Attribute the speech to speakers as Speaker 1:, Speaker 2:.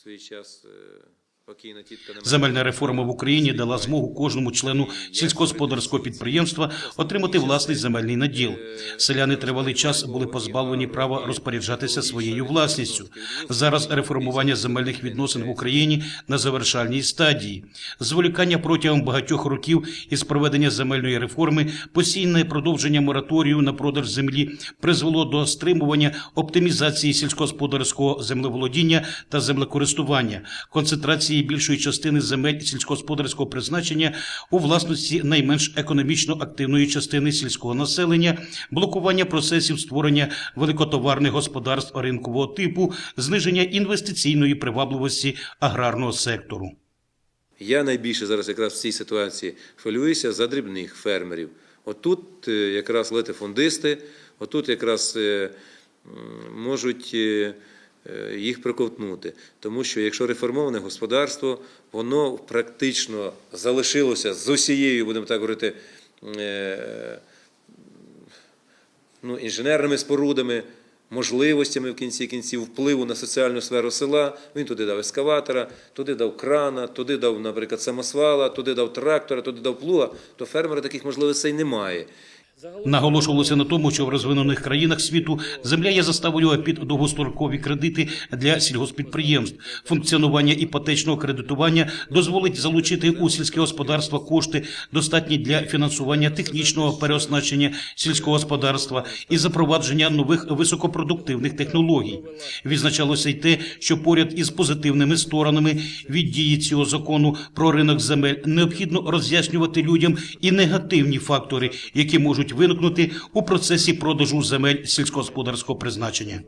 Speaker 1: в свій час
Speaker 2: Земельна реформа в Україні дала змогу кожному члену сільськогосподарського підприємства отримати власний земельний наділ. Селяни тривалий час були позбавлені права розпоряджатися своєю власністю. Зараз реформування земельних відносин в Україні на завершальній стадії. Зволікання протягом багатьох років із проведення земельної реформи, постійне продовження мораторію на продаж землі призвело до стримування оптимізації сільськогосподарського землеволодіння та землекористування, концентрації більшої частини земель сільськогосподарського призначення у власності найменш економічно активної частини сільського населення, блокування процесів створення великотоварних господарств ринкового типу, зниження інвестиційної привабливості аграрного сектору.
Speaker 1: Я найбільше зараз якраз в цій ситуації хвилююся за дрібних фермерів. Отут е, якраз летифундисти, отут якраз е, можуть е, їх проковтнути. Тому що якщо реформоване господарство, воно практично залишилося з усією, будемо так говорити, е, ну, інженерними спорудами, можливостями в кінці кінців впливу на соціальну сферу села. Він туди дав ескаватора, туди дав крана, туди дав, наприклад, самосвала, туди дав трактора, туди дав плуга, то фермера таких можливостей немає.
Speaker 2: Наголошувалося на тому, що в розвинених країнах світу земля є заставою під довгострокові кредити для сільгоспідприємств. Функціонування іпотечного кредитування дозволить залучити у сільське господарство кошти, достатні для фінансування технічного переоснащення сільського господарства і запровадження нових високопродуктивних технологій. Відзначалося й те, що поряд із позитивними сторонами від дії цього закону про ринок земель необхідно роз'яснювати людям і негативні фактори, які можуть виникнути у процесі продажу земель сільськогосподарського призначення.